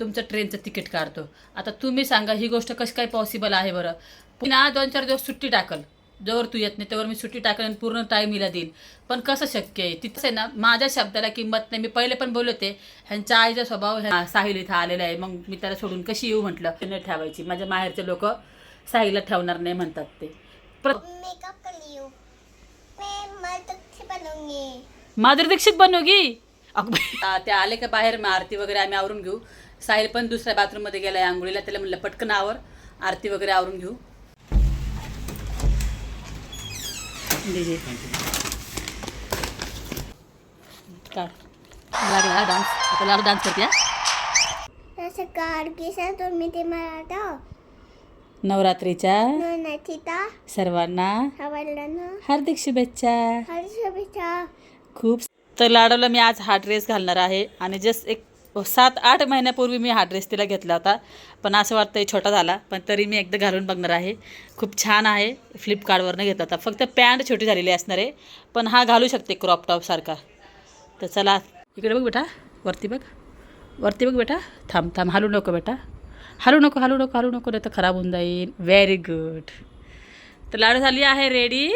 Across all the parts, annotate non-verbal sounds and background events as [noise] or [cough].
तुमचं ट्रेनचं तिकीट काढतो. आता तुम्ही सांगा ही गोष्ट कशी काय पॉसिबल आहे बरं? पुन्हा दोन चार दिवस सुट्टी टाकल. जोवर तू येत नाही तेव्हा मी सुट्टी टाकेल आणि पूर्ण टाईम हिला देईल. पण कसं शक्य आहे? तिथंच आहे ना माझ्या शब्दाला किंमत नाही. मी पहिले पण बोलले होते ह्यांच्या आईचा स्वभाव ह्या साहिल इथं आलेला आहे. मग मी त्याला सोडून कशी येऊ? म्हटलं नाही ठेवायची. माझ्या माहेरचे लोक साहिलला ठेवणार नाही म्हणतात ते. हूँ माधुरी दीक्षित बनवगी [laughs] ते आले का बाहेर मग आरती वगैरे आम्ही आवरून घेऊ. साहिल पण दुसऱ्या बाथरूममध्ये गेलाय आंघोळीला. त्याला म्हणलं पटकन आवर आरती वगैरे आवरून घेऊ. लागला हा डान्स आता लागला डान्स करते हा? तुम्ही ते नवरात्रीच्या सर्वांना हार्दिक शुभेच्छा. हर शुभेच्छा. खूप तर लाडवला मी आज हा ड्रेस घालणार आहे. आणि जस्ट एक हो, सात आठ महिन्यापूर्वी मी हा ड्रेस तिला घेतला होता. पण असं वाटतं छोटा झाला. पण तरी मी एकदा घालून बघणार आहे. खूप छान आहे. फ्लिपकार्टवरनं घेतला होता. फक्त पॅन्ट छोटी झालेली असणार आहे. पण हा घालू शकते क्रॉप टॉपसारखा तर चला इकडे बघ बेटा. वरती बघ. वरती बघ बेटा. थांब थांब. हलू नको बेटा. हलू नको हलू नको हलू नको. नाही तर खराब होऊन जाईल. व्हेरी गुड तर लाडू झाली आहे रेडी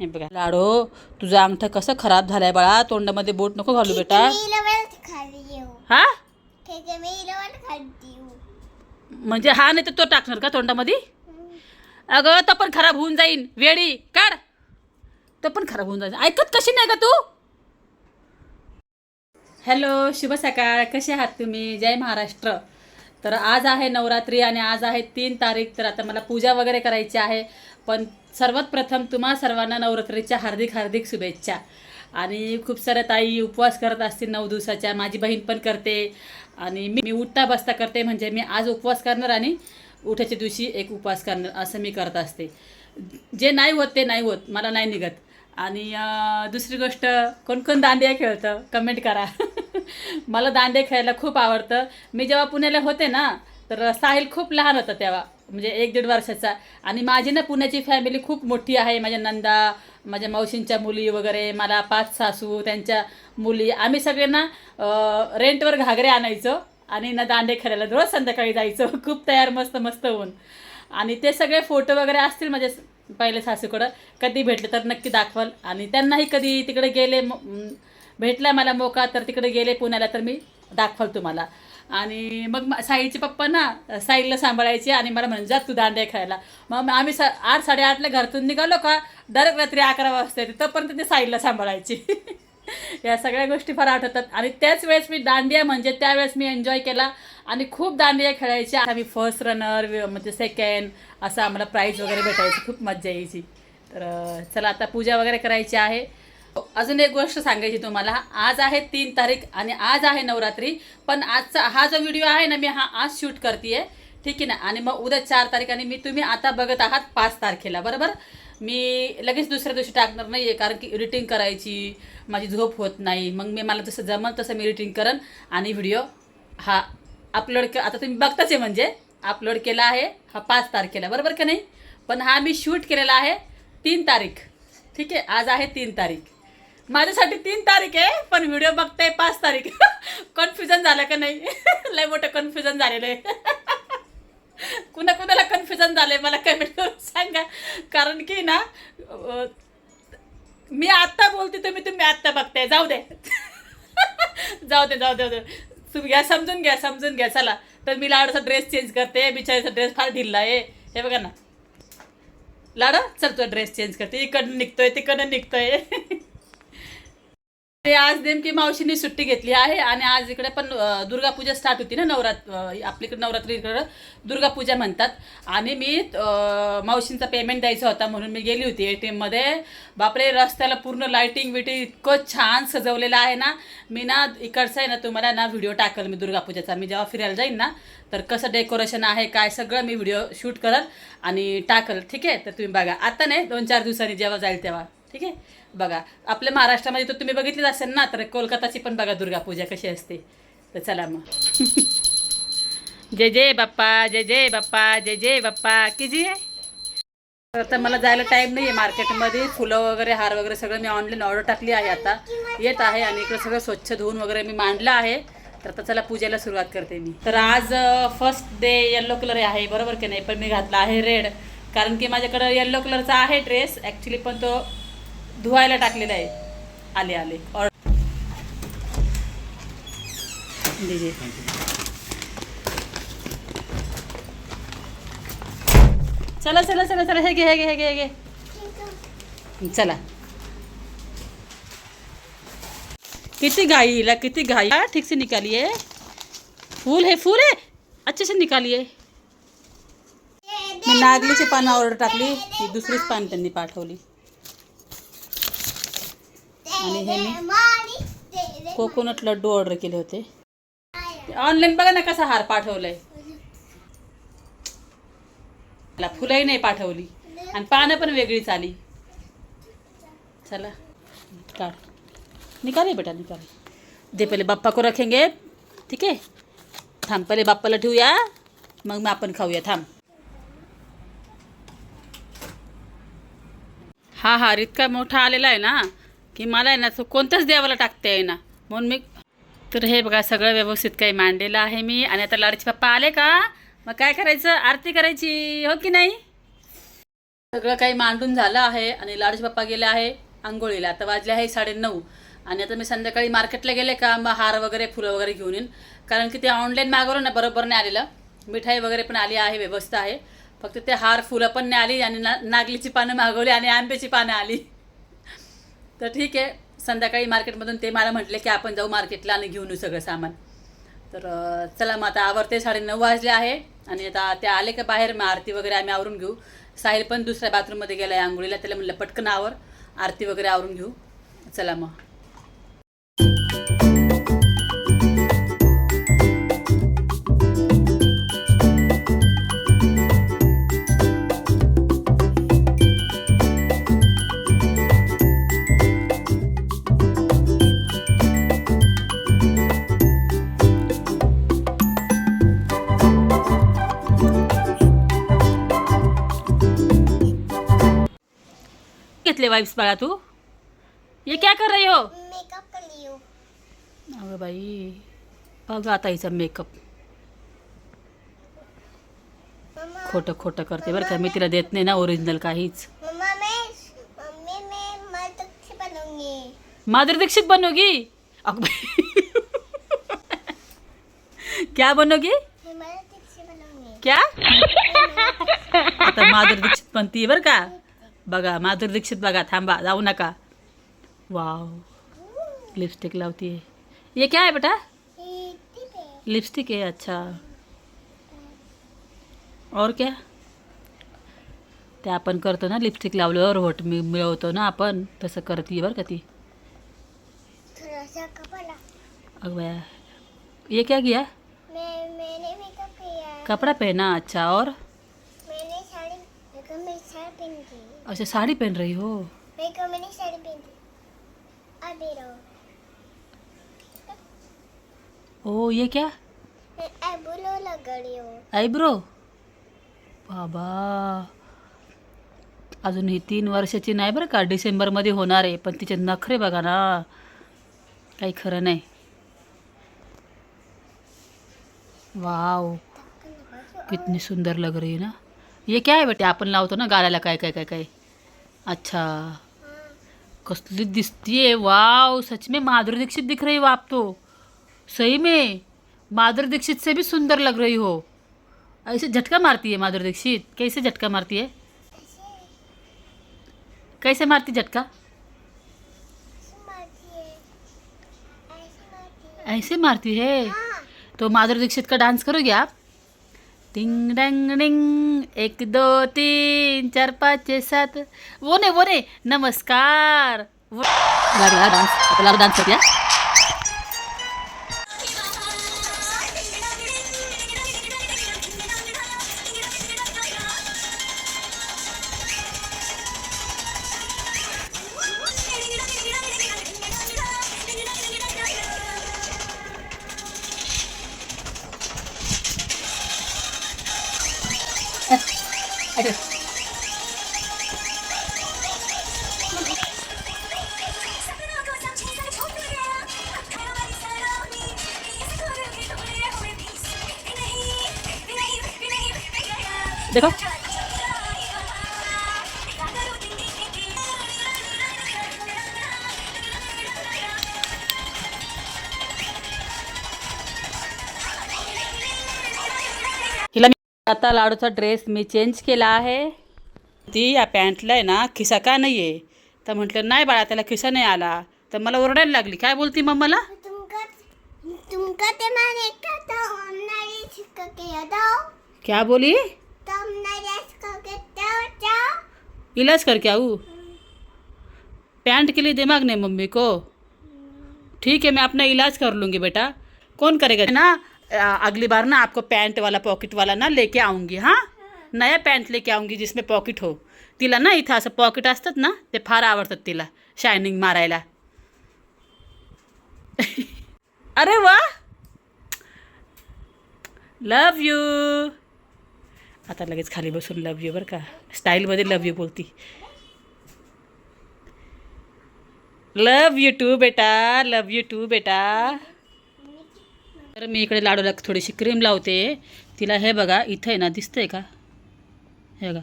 हे बघा. लाडो तुझा अंगठा कसं खराब झालाय बाळा. तोंडामध्ये बोट नको घालू बेटा. हूँ? म्हणजे हा नाही तर तो टाकणार का तोंडामध्ये? अगं तो पण खराब होऊन जाईन. वेडी काढ. तो पण खराब होऊन जाईल ऐकत कशी नाही का तू? हॅलो शुभ सकाळ. कसे आहात तुम्ही? जय महाराष्ट्र. तर आज आहे नवरात्री आणि आज आहे तीन तारीख तर आता मला पूजा वगैरे करायची आहे. पण सर्वात प्रथम तुम्हा सर्वांना नवरात्रीच्या हार्दिक हार्दिक शुभेच्छा. आणि खूप साऱ्या ताई उपवास करत असतील नऊ दिवसाच्या माझी बहीण पण करते. आणि मी मी उठता बसता करते म्हणजे मी आज उपवास करणार आणि उठाच्या दिवशी एक उपवास करणार असं मी करत असते. जे नाही होत ते नाही होत मला नाही निघत. आणि दुसरी गोष्ट कोण कोण दांडिया खेळतं? कमेंट करा. [laughs] मला दांडिया खेळायला खूप आवडतं. मी जेव्हा पुण्याला होते ना तर साहिल खूप लहान होतं तेव्हा. म्हणजे एक दीड वर्षाचा. आणि माझी ना पुण्याची फॅमिली खूप मोठी आहे. माझ्या नंदा माझ्या मावशींच्या मुली वगैरे मला पाच सासू त्यांच्या मुली. आम्ही सगळे ना रेंटवर घागरे आणायचो आणि ना दांडे खेळायला. रोज संध्याकाळी जायचो. [laughs] खूप तयार मस्त मस्त होऊन. आणि ते सगळे फोटो वगैरे असतील माझ्या पहिले सासूकडं. कधी भेटले तर नक्की दाखवाल. आणि त्यांनाही कधी तिकडे गेले भेटला मला मोका तर तिकडे गेले पुण्याला तर मी दाखवाल तुम्हाला. आणि मग साईचे पप्पा ना साईला सांभाळायचे आणि मला म्हणजे जा तू दांडे खेळायला. मग आम्ही सा आठ साडेआठला घरातून निघालो का दर रात्री अकरा वाजता येते तोपर्यंत ते साईला सांभाळायची. [laughs] या सगळ्या गोष्टी फार आठवतात. आणि त्याच वेळेस मी दांडिया म्हणजे त्यावेळेस मी एन्जॉय केला आणि खूप दांडिया खेळायची. आम्ही फर्स्ट रनर म्हणजे सेकंड असं आम्हाला प्राईज वगैरे भेटायची खूप मजा यायची. तर चला आता पूजा वगैरे करायची आहे. हो, अजून एक गोष्ट सांगायची तुम्हाला. आज आहे तीन तारीख आणि आज आहे नवरात्री पण आजचा हा जो व्हिडिओ आहे ना मी हा आज शूट करते ठीक आहे ना? आणि मग उद्या चार तारीख आणि मी तुम्ही आता बघत आहात पाच तारखेला बरोबर? मी लगेच दुसऱ्या दिवशी टाकणार नाही आहे कारण की एडिटिंग करायची माझी झोप होत नाही. मग मी मला जसं जमल तसं मी एडिटिंग करेन आणि व्हिडिओ हा अपलोड के आता तुम्ही बघताच आहे म्हणजे अपलोड केला आहे हा पाच तारखेला बरोबर का नाही? पण हा मी शूट केलेला आहे तीन तारीख. ठीक आहे? आज आहे तीन तारीख. माझ्यासाठी तीन तारीख आहे पण व्हिडिओ बघताय पाच तारीख. [laughs] कन्फ्युजन झालं का नाही? [laughs] लय मोठं कन्फ्युजन झालेलं आहे. [laughs] कुणा कुणाला कन्फ्युजन झालंय मला कमेंट करून सांगा. कारण की ना मी आत्ता बोलते तुम्ही तुम्ही आत्ता बघताय. जाऊ दे. जाऊ दे जाऊ दे जाऊ दे. तुम्ही घ्या समजून घ्या समजून घ्या. चला. तर मी लाडूचा ड्रेस चेंज करते. बिचारीचा ड्रेस फार ढिल्ला आहे. हे बघा ना. लाडू चल तो ड्रेस चेंज करते. इकडनं निघतोय तिकडनं निघतोय. आज नेमकी मावशीने सुट्टी घेतली आहे आणि आज इकडे पण दुर्गापूजा दुर्गा पूजा स्टार्ट होती ना नवरात्र अं, आपल्याकडे नवरात्री इकडं दुर्गा पूजा म्हणतात. आणि मी मावशींचा पेमेंट द्यायचा होता म्हणून मी गेली होती ए टी एममध्ये बापरे रस्त्याला पूर्ण लाईटिंग विटिंग इतकं छान सजवलेलं आहे ना. मी ना इकडचं आहे ना तुम्हाला ना व्हिडिओ टाकल मी दुर्गा पूजाचा मी जेव्हा फिरायला जाईन ना तर कसं डेकोरेशन आहे काय सगळं मी व्हिडिओ शूट करल आणि टाकल. ठीक आहे? तर तुम्ही बघा. आता नाही दोन चार दिवसांनी जेव्हा जाईल तेव्हा. ठीक आहे? बघा आपल्या महाराष्ट्रामध्ये तर तुम्ही बघितलीच असेल ना तर कोलकाताची पण बघा दुर्गा पूजा कशी असते. तर चला मग. [laughs] जय जय बाप्पा जय जय बाप्पा जय जय बाप्पा की जी तर आता मला जायला टाईम नाही आहे मार्केटमध्ये फुलं वगैरे हार वगैरे सगळं मी ऑनलाईन ऑर्डर टाकली आहे आता. येत आहे आणि इकडं सगळं स्वच्छ धुवून वगैरे मी मांडलं आहे. तर आता चला पूजेला सुरुवात करते मी. तर आज फर्स्ट डे येल्लो कलर आहे बरोबर की नाही? पण मी घातला आहे रेड कारण की माझ्याकडं येल्लो कलरचा आहे ड्रेस ॲक्च्युली पण तो धुवायला टाकलेला आहे. आले आले. ऑर्डर दीजिए चला चला चला चला. हे घे हे घे हे घे हे घे. चला. किती घाई हिला किती घाई. हा, ठीक से निकालिए फूल है फूल है. अच्छे से निकालिए मी नागलीची पानं ऑर्डर टाकली. दुसरीच पान त्यांनी पाठवली. आणि हे मी कोकोनट लड्डू ऑर्डर केले होते. ऑनलाईन बघा ना कसा हार पाठवलाय. मला फुलंही नाही पाठवली. आणि पानं पण वेगळीच आली. चला काढ. निकाले बेटा निकाले. दे पहिले बाप्पा को रखेंगे. ठीक आहे? थांब पहिले बाप्पाला ठेवूया. मग मग आपण खाऊया थांब. हा हार इतका मोठा आलेला आहे ना. की मला आहे ना तो कोणत्याच देवाला टाकता येईना. म्हणून मी तर हे बघा सगळं व्यवस्थित काही मांडलेलं आहे मी. आणि आता लाडचे पप्पा आले का? मग काय करायचं? आरती करायची हो की नाही? सगळं काही मांडून झालं आहे आणि लाडचे पप्पा गेले आहे आंघोळीला. आता वाजले आहे साडेनऊ. आणि आता मी संध्याकाळी मार्केटला गेले का मग हार वगैरे फुलं वगैरे घेऊन येईन. कारण की ते ऑनलाईन मागवलं ना बरोबर नाही आलेलं. मिठाई वगैरे पण आली आहे व्यवस्था आहे. फक्त ते हार फुलं पण नाही आली आणि ना नागलीची पानं मागवली आणि आंब्याची पानं आली. तर ठीक आहे संध्याकाळी मार्केटमधून ते मला म्हटले की आपण जाऊ मार्केटला आणि घेऊन येऊ सगळं सामान. तर चला मग आता आवरते साडेनऊ वाजले आहे. आणि आता ते आले का बाहेर मग आरती वगैरे आम्ही आवरून घेऊ. साहिल पण दुसऱ्या बाथरूममध्ये गेला आहे आंघोळीला त्याला म्हटलं पटकन आवर आरती वगैरे आवरून घेऊ. चला मग. घेतले वाईफ्स बाळा तू? ये क्या कर रही हो? मेकअप कर ली हूँ। अगं बाई बघ आता हिचा मेकअप मम्मा खोटं खोटं करते बरं का मी तिला देत नाही ना ओरिजिनल काहीच मम्मा मैं मम्मी मैं मर्द से बनूंगी। माधुरी दीक्षित बनोगी? अगं बाई क्या बनोगी? मैं मर्द से बनूंगी। क्या? आता माधुरी [laughs] दीक्षित बनती बरं का? बघा माधुरी दीक्षित बघा थांबा जाऊ नका. वाव लिपस्टिक लावती ये क्या है बेटा? लिपस्टिक है अच्छा. और क्या? ते आपण करतो ना लिपस्टिक लावल्यावर होट मी मिळवतो ना आपण तसं करते बरं का ती. थोड़ा अग ये क्या किया? मैं मैंने किया कपड़ा पहना अच्छा. और? मैंने साड़ी मेकअप साड़ी अच्छा साड़ी पहन रही हो? मैंने साड़ी पहनी अभी रहो ओ ये क्या? मैं एबुलो लग रही हूँ। आयब्रो बाबा। अजून ही तीन वर्षाची नाही बरं का? डिसेंबरमध्ये होणार आहे पण तिचे नखरे बघा ना. काही खरं नाही. वाव. कितनी सुंदर लग रही है ना. ये क्या है बेटे? आपण लावतो ना गालाला काय काय काय काय? अच्छा। कसली दिसतीये वाव सच में माधुरी दीक्षित दिख रही हो आप तो। सही में माधुरी दीक्षित से भी सुंदर लग रही हो। ऐसे झटका मारती है माधुरी दीक्षित? कैसे झटका मारती है? कैसे मारती झटका मारती है है ऐसे मारती है? हाँ। तो माधुरी दीक्षित का डांस करोगे आप? टिंग डंग डिंग एक दो तीन चार पाच छे सात वो ने वो ने नमस्कार लागला डान्स लागला डान्स देखो हिला मी आता लाडूचा ड्रेस मी चेंज केला आहे. ती या पॅन्टला आहे ना खिसा का नाही आहे तर म्हटलं नाही बाळा त्याला खिसा नाही आला. तर मला ओरडायला लागली. काय बोलती मम्माला तुमका तुमका ते माने का तो ओनारी शिक के दाओ क्या बोली? तुम इलाज करके आऊ? पैंट के लिए दिमाग नहीं मम्मी को। ठीक है, मैं अपना इलाज कर लूँगी बेटा। कौन करेगा? ना, अगली बार ना आपको पैंट वाला, पॉकेट वाला ना लेके आऊँगी हाँ? नया पैंट लेके आऊँगी जिसमें पॉकेट हो। तिला ना असं पॉकेट असतात ना, ते फार आवडतात तिला शायनिंग मारायला। [laughs] अरे वा लव यू आता लगेच खाली बसून लव यू बरं का. स्टाईलमध्ये लव यू बोलती. लव यू टू बेटा. लव यू टू बेटा. तर मी इकडे लाडूला थोडीशी क्रीम लावते. तिला हे बघा इथं आहे ना दिसतंय का? हे बघा.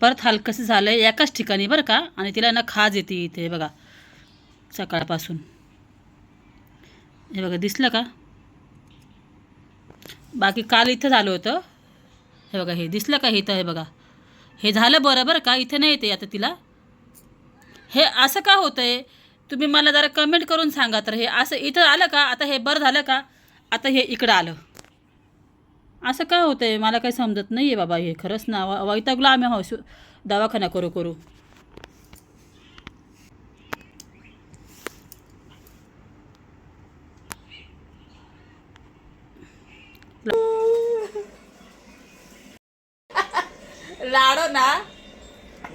परत हलकंसं झालं आहे एकाच ठिकाणी बरं का? आणि तिला ना खाज येते इथे हे बघा. सकाळपासून. हे बघा दिसलं का? बाकी काल इथं झालं होतं. हे बघा हे दिसलं का इथं हे बघा. हे झालं बरं बरं का? इथं नाही येते आता तिला. हे असं का होतं आहे तुम्ही मला जरा कमेंट करून सांगा तर. हे असं इथं आलं का? आता हे बरं झालं का? आता हे इकडं आलं. असं का होतं आहे मला काही समजत नाही आहे बाबा हे. खरंच ना वैतागलो आम्ही हौस दवाखाना करू करू. लाडो ना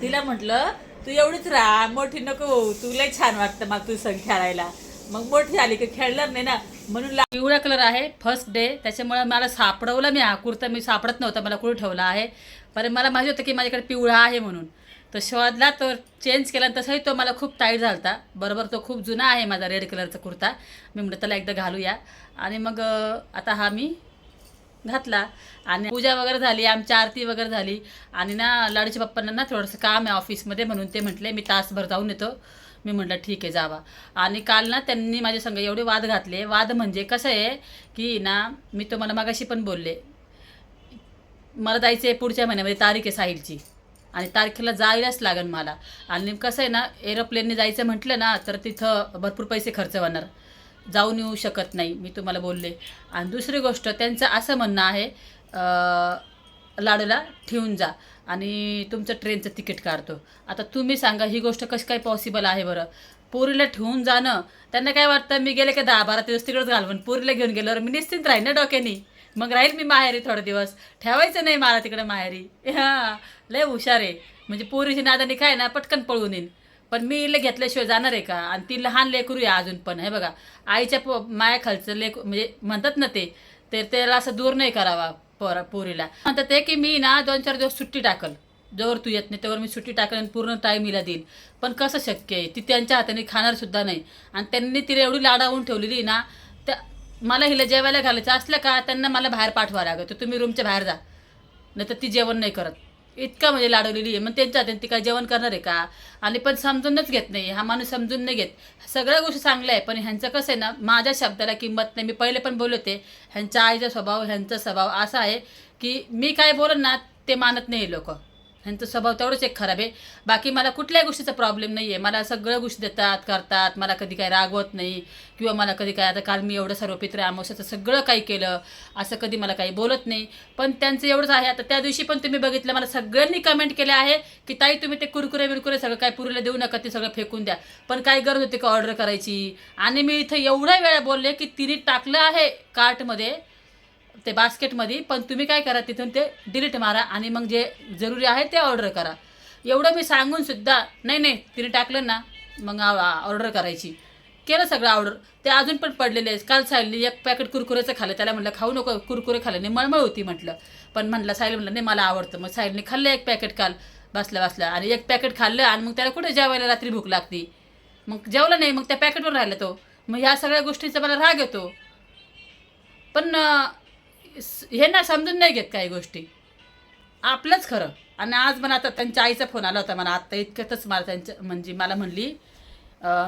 तिला म्हटलं तू एवढीच राहा मोठी नको होऊ तुला छान वाटतं मग तू संग खेळायला मग मोठी आली की खेळणार नाही ना. म्हणून ला- पिवळा कलर आहे फर्स्ट डे त्याच्यामुळे मला सापडवलं मी हा कुर्ता मी सापडत नव्हता मला कुठे ठेवला आहे. पण मला माहिती होतं की माझ्याकडे पिवळा आहे म्हणून. तो शोधला तो चेंज केला तसंही तसाही तो मला खूप टाईट झाला होता बरोबर तो खूप जुना आहे माझा रेड कलरचा कुर्ता. मी म्हटलं त्याला एकदा घालूया. आणि मग आता हा मी घातला. आणि पूजा वगैरे झाली आमची आरती वगैरे झाली. आणि ना लाडूच्या पप्पांना ना थोडंसं काम आहे ऑफिसमध्ये म्हणून ते म्हटले मी तासभर जाऊन येतो. मी म्हटलं ठीक आहे जावा. आणि काल ना त्यांनी माझ्या संग एवढे वाद घातले. वाद म्हणजे कसं आहे की ना मी तुम्हाला मागाशी पण बोलले मला जायचं आहे पुढच्या महिन्यामध्ये तारीख आहे साहिलची. आणि तारखेला जायलाच लागेल मला. आणि कसं आहे ना एरोप्लेनने जायचं म्हटलं ना तर तिथं भरपूर पैसे खर्च होणार. जाऊन येऊ शकत नाही मी तुम्हाला बोलले. आणि दुसरी गोष्ट त्यांचं असं म्हणणं आहे लाडूला ठेवून जा आणि तुमचं ट्रेनचं तिकीट काढतो. आता तुम्ही सांगा ही गोष्ट कशी काय पॉसिबल आहे बरं? पोरीला ठेवून जाणं त्यांना काय वाटतं मी गेले का दहा बारा दिवस तिकडंच घालवून पोरीला घेऊन गेल्यावर मी निश्चिंत राहील ना डोक्यानी? मग राहील मी माहेरी थोडे दिवस. ठेवायचं नाही मला तिकडे माहेरी. हां लय हुशार आहे. म्हणजे पोरीची नादानी काय ना पटकन पळून येईन. पण मी इला घेतल्याशिवाय जाणार आहे का? आणि ती लहान लेकरू आहे अजून पण हे बघा. आईच्या पो मायाखालचं लेक म्हणजे म्हणतात ना ते तर त्याला असं दूर नाही करावा पोरा पोरीला. म्हणतात ते की मी ना दोन चार दिवस सुट्टी टाकल. जोवर तू येत नाही त्यावर मी सुट्टी टाकेल आणि पूर्ण टाईम हिला देईल पण कसं शक्य आहे? ती त्यांच्या हाताने खाणार सुद्धा नाही. आणि त्यांनी तिला एवढी लाडावून ठेवलेली ना त्या मला हिला जेवायला घालायचं असलं का त्यांना मला बाहेर पाठवावं लागत तर तुम्ही रूमच्या बाहेर जा. नाही तर ती जेवण नाही करत. इतका म्हणजे लाडवलेली आहे. मग त्यांच्या हाताने ती काय जेवण करणार आहे का? आणि पण समजूनच घेत नाही. हा माणूस समजून नाही घेत. सगळ्या गोष्टी चांगल्या आहे पण ह्यांचं कसं आहे ना माझ्या शब्दाला किंमत नाही. मी पहिले पण बोलले होते ह्यांच्या आईचा स्वभाव ह्यांचा स्वभाव असा आहे की मी काय बोलन ना ते मानत नाही लोक. ह्यांचा स्वभाव तेवढंच एक खराब आहे. बाकी मला कुठल्याही गोष्टीचा प्रॉब्लेम नाही आहे मला सगळ्या गोष्टी देतात करतात. मला कधी काही रागवत नाही. किंवा मला कधी काय आता काल मी एवढं सर्व पित्र अमावस्याचं सगळं काही केलं. असं कधी मला काही बोलत नाही. पण त्यांचं एवढंच आहे. आता त्या दिवशी पण तुम्ही बघितलं मला सगळ्यांनी कमेंट केले आहे की ताई तुम्ही ते कुरकुरे बिरकुरे सगळं काय पुरीला देऊ नका ते सगळं फेकून द्या. पण काय गरज होती का ऑर्डर करायची? आणि मी इथं एवढ्या वेळा बोलले की तिने टाकलं आहे कार्टमध्ये ते बास्केटमध्ये पण तुम्ही काय करा तिथून ते डिलीट मारा आणि मग जे जरुरी आहे ते ऑर्डर करा. एवढं मी सांगून सुद्धा नाही नाही तिने टाकलं ना मग ऑर्डर करायची. केलं सगळं ऑर्डर ते अजून पण पडलेले आहे काल सायलने एक पॅकेट कुरकुरेचं खाल्लं. त्याला म्हटलं खाऊ नको कुरकुरे खाल्ल्याने मळमळ होती म्हटलं. पण म्हटलं साहिल म्हटलं नाही मला आवडतं. मग साहिलने खाल्लं एक पॅकेट काल बसल्या बसल्या. आणि एक पॅकेट खाल्लं आणि मग त्याला कुठे जेवायला रात्री भूक लागती? मग जेवलं नाही मग त्या पॅकेटवर राहिला तो. मग ह्या सगळ्या गोष्टीचा मला राग येतो. पण हे ना समजून नाही घेत काही गोष्टी. आपलंच खरं. आणि आज मला आता त्यांच्या आईचा फोन आला होता. मला आत्ता इतक्यातच मला त्यांच्या म्हणजे मला म्हणली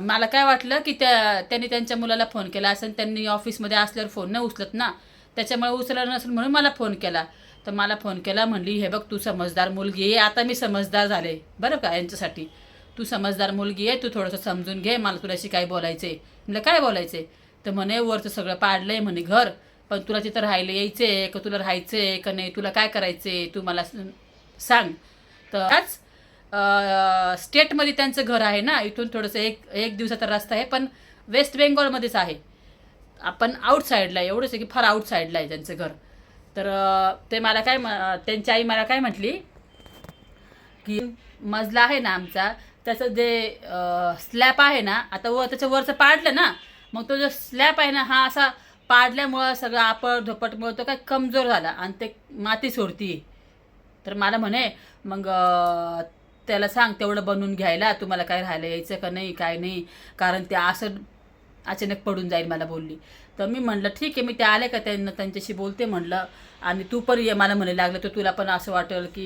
मला काय वाटलं की त्या त्यांनी त्यांच्या मुलाला फोन केला असं त्यांनी ऑफिसमध्ये असल्यावर फोन नाही उचलत ना. त्याच्यामुळे उचलला नसेल म्हणून मला फोन केला. तर मला फोन केला म्हणली हे बघ तू समजदार मुलगी आहे. आता मी समजदार झाले. बरं का यांच्यासाठी. तू समजदार मुलगी आहे. तू थोडंसं समजून घे. मला तुलाशी काय बोलायचं आहे म्हणलं काय बोलायचं आहे तर म्हणे वरचं सगळं पाडलं आहे म्हणे घर. पण तुला तिथं राहायला यायचं आहे का तुला राहायचं आहे का नाही? तुला काय करायचं आहे तू मला सांग. तर त्याच स्टेटमध्ये त्यांचं घर आहे ना इथून थोडंसं एक एक दिवसाचा रस्ता आहे पण वेस्ट बेंगॉलमध्येच आहे. आपण आउटसाईडला आहे एवढंच आहे की फार आउटसाईडला आहे त्यांचं घर. तर ते मला काय म- त्यांची आई मला काय म्हटली? की मजला आहे ना आमचा त्याचं जे स्लॅब आहे ना आता व त्याच्या वरचं पाडलं ना मग तो जो स्लॅब आहे ना हा असा पाडल्यामुळं सगळं आपळ धपटमुळं तो काय कमजोर झाला आणि ते माती सोडती. तर मला म्हणे मग त्याला सांग तेवढं बनवून घ्यायला तुम्हाला काय राहायला यायचं का नाही काय नाही. कारण ते असं अचानक पडून जाईल मला बोलली. तर मी म्हणलं ठीक आहे मी ते आले का त्यांना त्यांच्याशी बोलते म्हटलं आणि तू पण ये मला म्हणे लागलं तर तुला पण असं वाटेल की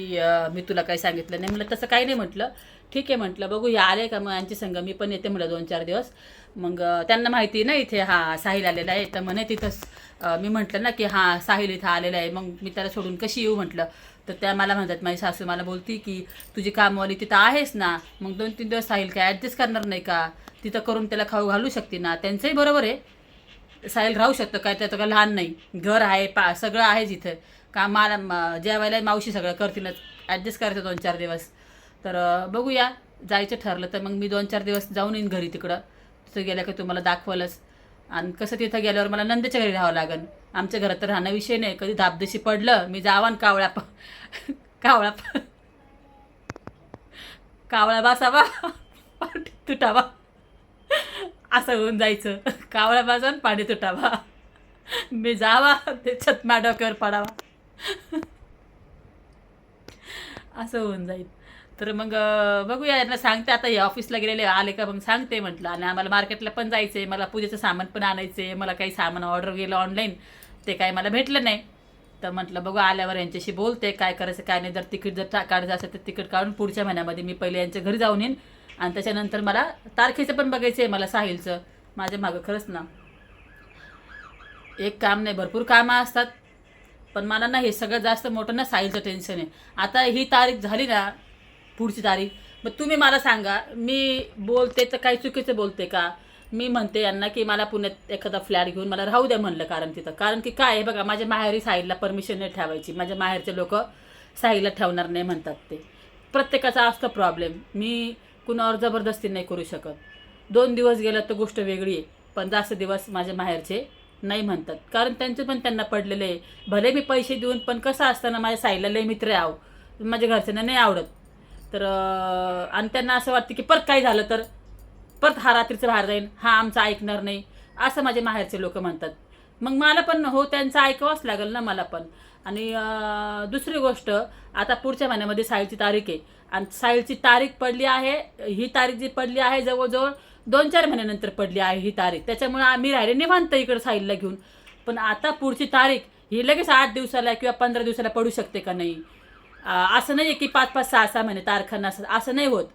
मी तुला काही सांगितलं नाही. म्हटलं तसं काही नाही म्हटलं. ठीक आहे म्हटलं. बघू हे आले का मग यांची संग? मी पण येते म्हटलं दोन चार दिवस. मग त्यांना माहिती आहे ना इथे हा साहिल आलेला आहे. तर म्हणे तिथंच मी म्हटलं ना की हां साहिल इथं आलेला आहे. मग मी त्याला सोडून कशी येऊ म्हटलं. तर त्या मला म्हणतात माझी सासू मला बोलती की तुझी कामवाली तिथं आहेस ना मग दोन तीन दिवस साहिल काय ॲडजस्ट करणार नाही का? तिथं करून त्याला खाऊ घालू शकते ना. त्यांचंही बरोबर आहे. साहिल राहू शकतं काय त्याचं काय लहान नाही. घर आहे पा सगळं आहे जिथं. का मला ज्या वेळेला मावशी सगळं करतीलच. ॲडजस्ट करायचं दोन चार दिवस. तर बघूया. जायचं ठरलं तर मग मी दोन चार दिवस जाऊन येईन घरी तिकडं. तिथं गेलं का तुम्हाला दाखवलंच. आणि कसं तिथं गेल्यावर मला नंदेच्या घरी राहावं लागेल. आमच्या घरात तर राहणं विषय नाही. कधी धाबदशी पडलं मी जावान कावळ्या प कावळा प कावळा बासावा तुटावा. असं होऊन जायचं. कावळा बाजून पाणी तुटावा. मी जावा ते छतमा डोक्यावर पडावा. असं होऊन जाईल. तर मग बघूया यांना सांगते आता हे ऑफिसला गेलेले आले का मग सांगते म्हटलं. आणि आम्हाला मार्केटला पण जायचं आहे मला पूजेचं सामान पण आणायचं आहे मला काही सामान ऑर्डर गेलं ऑनलाईन ते काय मला भेटलं नाही. तर म्हटलं बघू आल्यावर यांच्याशी बोलते काय करायचं काय नाही जर तिकीट जर काढायचं असेल तर तिकीट काढून पुढच्या महिन्यामध्ये मी पहिले यांच्या घरी जाऊन येईन. आणि त्याच्यानंतर मला तारखेचं पण बघायचं आहे मला साहिलचं. माझ्या मागं खरंच ना एक काम नाही भरपूर कामं असतात. पण मला ना हे सगळं जास्त मोठं ना साईलचं टेन्शन आहे. आता ही तारीख झाली ना पुढची तारीख मग तुम्ही मला सांगा मी बोलते तर काही चुकीचं बोलते का? मी म्हणते यांना की मला पुण्यात एखादा फ्लॅट घेऊन मला राहू द्या म्हणलं कारण तिथं. कारण की काय आहे बघा माझ्या माहेरी साहिलला परमिशन नाही ठेवायची. माझ्या माहेरचे लोक साहिलला ठेवणार नाही म्हणतात ते. प्रत्येकाचा असतो प्रॉब्लेम मी कुणावर जबरदस्ती नाही करू शकत. दोन दिवस गेलं तर गोष्ट वेगळी आहे. पण जास्त दिवस माझ्या माहेरचे नाही म्हणतात. कारण त्यांचं पण त्यांना पडलेले आहे. भले मी पैसे देऊन पण कसं असताना माझ्या साईला लय मित्र आव माझ्या घरच्यांना नाही आवडत. तर आणि त्यांना असं वाटतं की परत काय झालं तर? परत हा रात्रीचं बाहेर जाईन. हा आमचं ऐकणार नाही. असं माझे माहेरचे लोक म्हणतात. मग मला पण हो त्यांचं ऐकावंच लागेल ना मला पण. आणि दुसरी गोष्ट आता पुढच्या महिन्यामध्ये साहिलची तारीख आहे. आणि साहिलची तारीख पडली आहे ही तारीख जी पडली आहे जवळजवळ दोन चार महिन्यानंतर पडली आहे ही तारीख. त्याच्यामुळे आम्ही राहिले निवांत इकडं साहिलला घेऊन. पण आता पुढची तारीख ही लगेच आठ दिवसाला किंवा पंधरा दिवसाला पडू शकते का नाही? असं नाही आहे की पाच पाच सहा सहा महिने तारखांना असं असं नाही होत.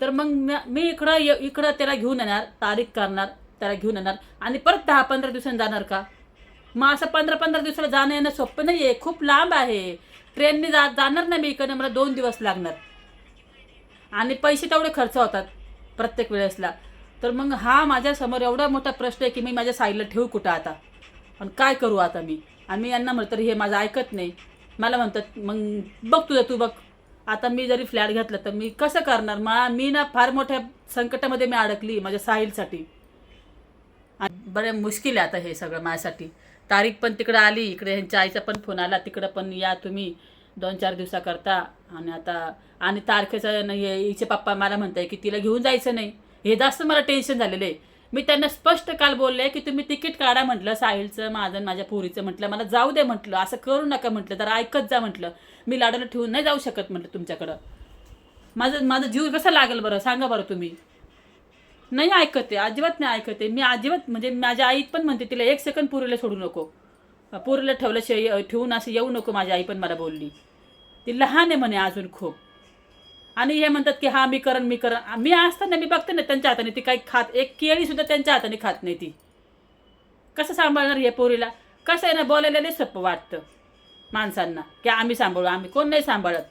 तर मग मी इकडं ये- इकडं त्याला घेऊन येणार तारीख करणार त्याला घेऊन येणार. आणि परत दहा पंधरा दिवसांनी जाणार का? मग असं पंधरा पंधरा दिवसाला जाणं येणं सोपं नाही आहे खूप लांब आहे. ट्रेनने जा जाणार नाही मी इकडनं. मला दोन दिवस लागणार. आणि पैसे तेवढे खर्च होतात प्रत्येक वेळेसला. तर मग हा माझ्यासमोर एवढा मोठा प्रश्न आहे की मी माझ्या साईडला ठेवू कुठं आता? आणि काय करू आता मी? आणि मी यांना म्हणतो हे माझं ऐकत नाही. मला म्हणतात मग बघ तुझं तू बघ. आता मी जरी फ्लॅट घेतला तर मी कसं करणार? मला मी ना फार मोठ्या संकटामध्ये मी अडकली माझ्या साहिलसाठी. आणि बरं मुश्किल आहे आता हे सगळं माझ्यासाठी. तारीख पण तिकडं आली इकडे ह्यांच्या आईचा पण फोन आला तिकडं पण या तुम्ही दोन चार दिवसाकरता आणि आता आणि तारखेचं नाही इचे हिचे पप्पा मला म्हणताय की तिला घेऊन जायचं नाही. हे जास्त मला टेन्शन झालेलं आहे. मी त्यांना स्पष्ट काल बोलले की तुम्ही तिकीट काढा म्हटलं साहिलचं माझं माझ्या पोरीचं म्हटलं मला जाऊ दे म्हटलं असं करू नका म्हटलं तर ऐकत जा म्हटलं. मी लाडाला ठेवून नाही जाऊ शकत म्हटलं तुमच्याकडं. माझं माझं जीव कसा लागेल बरं? सांगा बरं तुम्ही. नाही ऐकते अजिबात नाही ऐकते मी अजिबात म्हणजे माझ्या आई पण म्हणते तिला एक सेकंद पुरीला सोडू नको. पुरीला ठेवल्याशिवाय ठेवून असं येऊ नको माझी आई पण मला बोलली. ती लहान आहे म्हणे अजून खूप. आणि हे म्हणतात की हा मी करण मी करण. मी असताना मी बघते ना त्यांच्या हाताने ती काही खात एक केळीसुद्धा त्यांच्या हाताने खात नाही ती. कसं सांभाळणार हे पोरीला? कसं आहे ना बोलायला नाही सोपं वाटतं माणसांना की आम्ही सांभाळू आम्ही कोण नाही सांभाळत.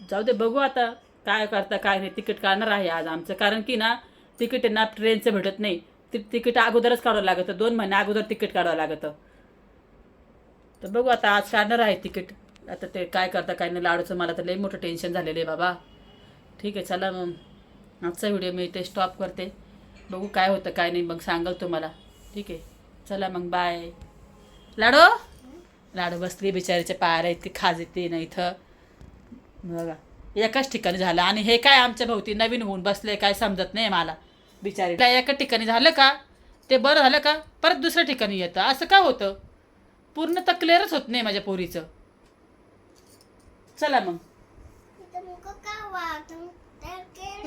जाऊ दे बघू आता. काय करता काय नाही तिकीट काढणार आहे आज आमचं. कारण की ना तिकीट ना ट्रेनचं भेटत नाही. ती तिकीट अगोदरच काढावं लागतं. दोन महिने अगोदर तिकीट काढावं लागतं. तर बघू आता आज काढणार आहे तिकीट. आता ते काय करता काय नाही लाडूचं मला तर लई मोठं टेन्शन झालेलं आहे बाबा. ठीक आहे चला मग. आजचा व्हिडिओ मी इथे स्टॉप करते. बघू काय होतं काय नाही मग सांगाल तुम्हाला. ठीक आहे. चला मग बाय लाडो? लाडू बसली बिचारीच्या पायर आहेत ती खाज येते ना इथं. बघा. एकाच ठिकाणी झालं. आणि हे काय आमच्या भोवती नवीन होऊन बसले काय समजत नाही मला. बिचारी. एका ठिकाणी झालं का? ते बरं झालं का? परत दुसऱ्या ठिकाणी येतं. असं का होतं? पूर्ण तर क्लिअरच होत नाही माझ्या पोरीचं. चला मग. क्या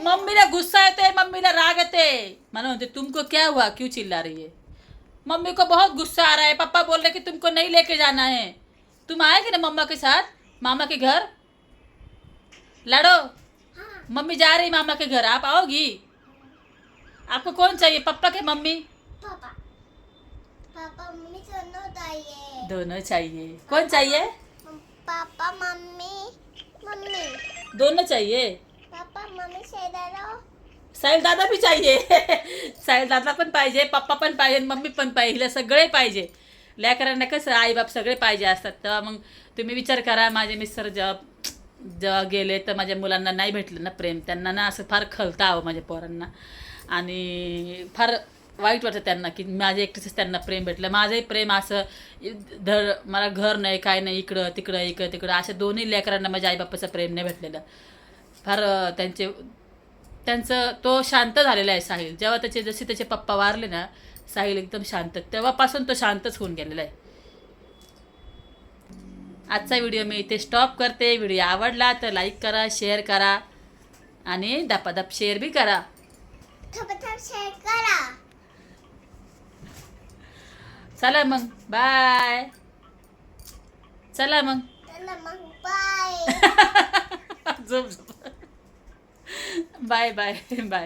मम्मीला गुस्सा येते मम्मीला राग येते मला म्हणते तुमको क्या हुआ? क्यों चिल्ला रही है? मम्मी को बहुत गुस्सा आ रहा है. पापा बोल रहे कि तुमको नहीं लेके जाना है. तुम आएगी ना मम्मा के साथ? मामा के घर? लाडो। मम्मी जा रही मामा के घर आप आओगी? आपको कौन चाहिए पापा के मम्मी? पापा। पापा मम्मी सुनो चाहिए। दोनों चाहिए। कौन चाहिए? Papa mummy mummy. दोनों चाहिए? पापा मम्मी से दो साहिल दादा बी चाहिए। [laughs] साहिल दादा पण पाहिजे पप्पा पण पाहिजे मम्मी पण पाहिजे सगळे पाहिजे. लेकरांना कसं आईबाप सगळे पाहिजे असतात. तेव्हा मग तुम्ही विचार करा माझे मिस्टर जेव्हा जेव्हा गेले तर माझ्या मुलांना नाही भेटलं ना प्रेम. त्यांना ना असं फार खलतावं हवं माझ्या पोरांना. आणि फार वाईट वाटतं त्यांना की माझ्या एकटीच त्यांना प्रेम भेटलं. माझंही प्रेम असं धड मला घर नाही काय नाही इकडं तिकडं इकडं तिकडं. अशा दोन्ही लेकरांना माझ्या आईबापाचं प्रेम नाही भेटलेलं. फार त्यांचे त्यांचं तो शांत झालेला आहे साहिल. जेव्हा त्याचे जसे त्याचे पप्पा वारले ना साहिल एकदम शांत. तेव्हापासून तो शांतच होऊन गेलेला आहे. आजचा व्हिडिओ मी इथे स्टॉप करते. व्हिडिओ आवडला तर लाईक करा शेअर करा आणि दपादप शेअर बी करा. शेअर करा. चला मग बाय चला मग. Bye bye bye